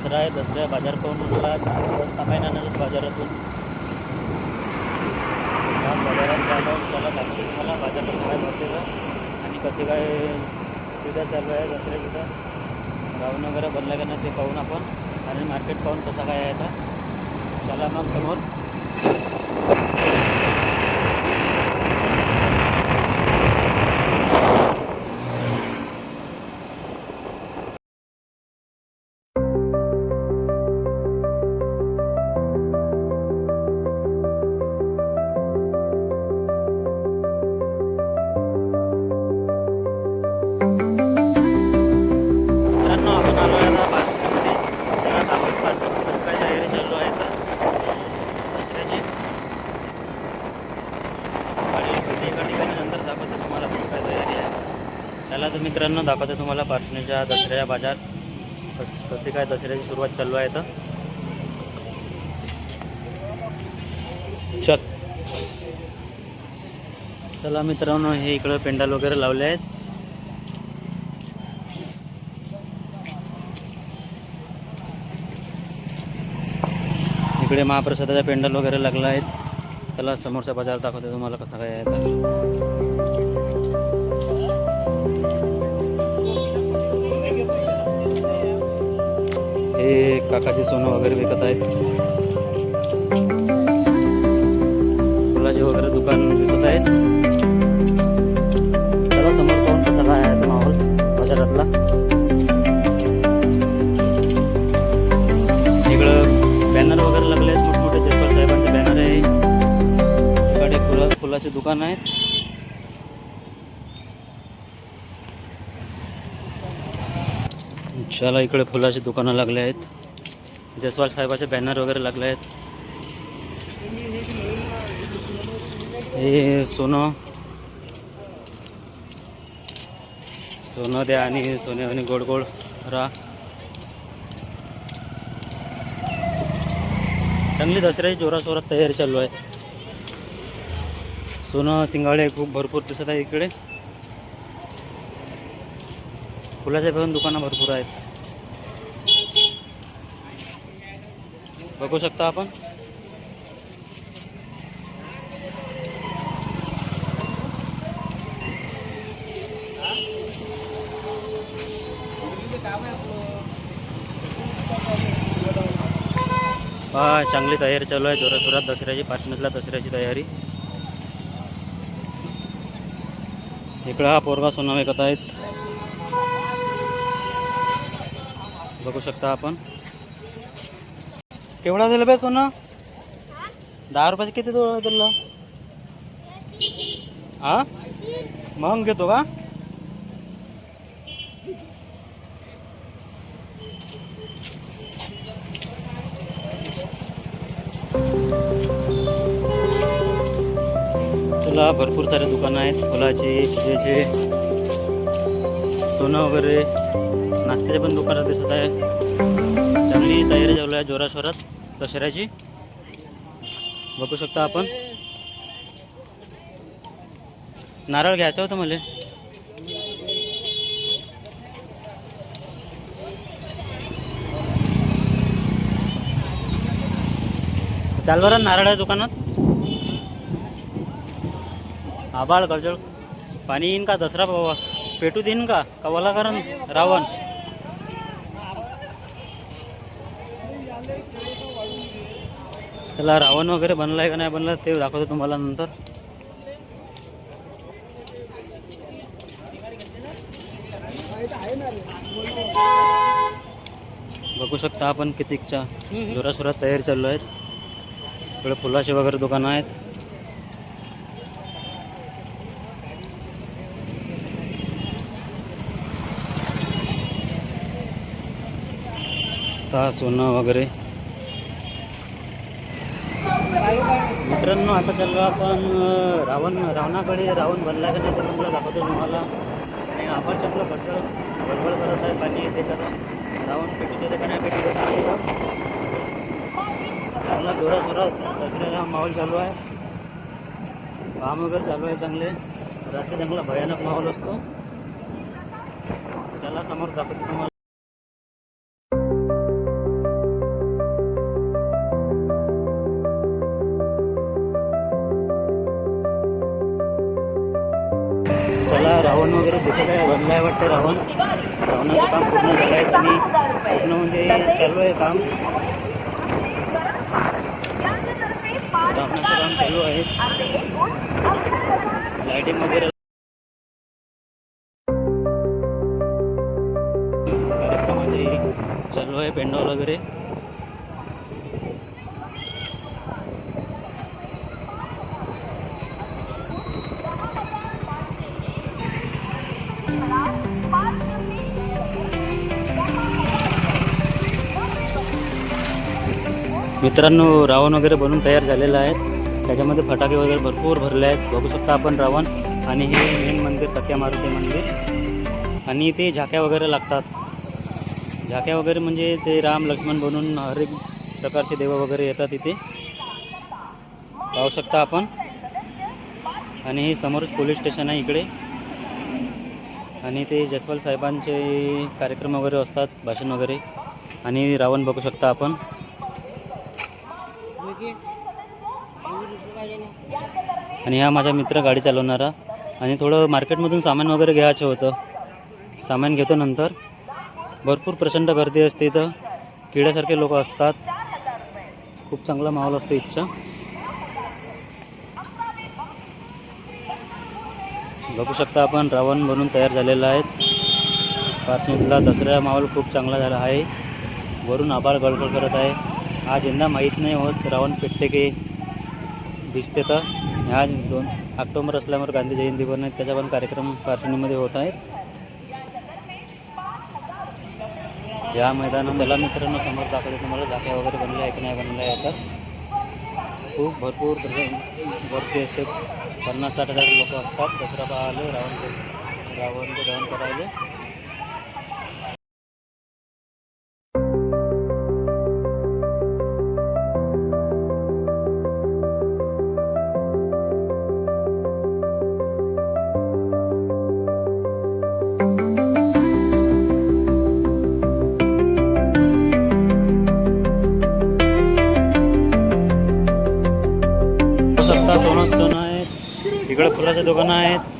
दसरा आहे दसऱ्या बाजार पाहून मला सहा महिन्यानंतर बाजारातून. या बाजारात जायला त्याला दाखवतो तुम्हाला. बाजार कसं काय भरते का आणि कसे काय सुविधा चालू आहे दसऱ्या तिथं रावण वगैरे बनला का नाही ते पाहून आपण. आणि मार्केट पाहून कसं काय आहे आता. त्याला मग समोर. मित्रांनो दाखवतो तुम्हाला पार्शणीच्या दसऱ्या बाजार. कस काय दसऱ्याची सुरुवात चालू आहे तर चल. चला मित्रांनो हे इकडं पेंडाल वगैरे लावले आहेत. इकडे महाप्रसादाचा पेंडल वगैरे लागला आहेत. त्याला समोरचा बाजार दाखवतो तुम्हाला कसा काय आहे हे काकाचे सोनं वगैरे विकत आहेत. फुलाचे वगैरे दुकान दिसत आहेत. चला इकडे फुलाची दुकानं लागले आहेत. जसवाल साहेबाचे बॅनर वगैरे लागले आहेत. हे सोनं. सोनं द्या आणि सोने आणि गोड गोड राहा. चांगली दसऱ्याची जोराशोरात तयारी चालू आहे. सोनं सिंगाळे खूप भरपूर दिसत आहे इकडे. फुलाच्या पण दुकानं भरपूर आहेत. बघू शकता आपण? हा चांगली तयारी चालू आहे. जोरासोरात दसऱ्याची पाचमीतला दसऱ्याची तयारी. इकडं हा पोरगा सोना कथा आहेत बघू शकता आपण. केवढा दिलं बे सोनं? दहा रुपयाचे किती दिलं? हा मग घेतो का? तुला भरपूर सारे दुकानं आहेत. फुलाची पूजेचे सोनं वगैरे नाश्त्याचे पण दुकानात दिसत आहे. चांगली तयारी चालू आहे जोराशोरात दसऱ्याची बघू शकता आपण. नारळ घ्यायचं होतं मला. चाल बरं नारळ आहे दुकानात. आबाळ गळजळ पाणी येईन का दसरा बाबा? पेटू देईन का? कवाला कारण? रावण. त्याला रावण वगैरे बनलाय का नाही बनला ते दाखवतो तुम्हाला नंतर. बघू शकता आपण कितीच्या जोरासोरात तयारी चालू आहेत. इकडे फुलाचे वगैरे दुकानं आहेत. आता सोनं वगैरे. मित्रांनो आता चाललो आपण रावण रावणाकडे रावण बनला का नाही तर तुम्हाला दाखवतो तुम्हाला. आणि आपण आपलं भरचड बडबड करत आहे पाणी येते का रावण पेटू देते का नाही पेटू देत मस्त. चांगला जोरा सोरात दसऱ्याचा माहोल चालू आहे. काम वगैरे चालू आहे चांगले. रात्री चांगला भयानक माहोल असतो. चला समोर दाखवतो तुम्हाला. जसं काय बनलं आहे वाटतं राहून राहण्याचं काम पूर्ण झालं आहे. आणि पूर्ण म्हणजे चालू आहे काम. राहण्याचं काम चालू आहे. लाईटिंग वगैरे. कार्यक्रमाचे चालू आहे पेंडॉल वगैरे. मित्रांनो रावण वगैरे बनवून तयार झालेलं आहे. त्याच्यामध्ये फटाके वगैरे भरपूर भरले आहेत. बघू शकता आपण रावण आणि हे मेन मंदिर तक्या मारुती मंदिर. आणि ते झाक्या वगैरे लागतात. झाक्या वगैरे म्हणजे ते राम लक्ष्मण बनून हर एक प्रकारचे देव वगैरे येतात इथे. पाहू शकता आपण. आणि हे समोरच पोलीस स्टेशन आहे इकडे. आणि ते जसवाल साहेबांचे कार्यक्रम वगैरे असतात भाषण वगैरे. आणि रावण बघू शकता आपण. आणि हा माझा मित्र गाडी चालवणारा. आणि थोडं मार्केटमधून सामान वगैरे घ्यायचं होतं. सामान घेतो नंतर. भरपूर प्रचंड गर्दी असते इथं. किड्यासारखे लोक असतात. खूप चांगला माहोल असतो इथचा. बघू शकता आपण रावण बनून तयार झालेला आहे. पाचमीतला दसरा माहोल खूप चांगला झाला आहे. वरून आभाळ गडबड करत आहे. हा ज्यांना माहीत नाही होत रावण पेटते की दिसते तर. ह्या दोन ऑक्टोबर असल्यामुळे गांधी जयंती पण आहे त्याचा पण कार्यक्रम पार्श्वनीमध्ये होत आहेत या मैदानात मला मित्रांनो समोर दाखवते तुम्हाला झाक्या वगैरे बनल्या आहे की नाही बनल्या आहे खूप भरपूर प्रचंड गर्दी असते. पन्नास साठ हजार लोक असतात. दसरा पाहायला रावण रावण रावण करायला. दुकानं आहेत.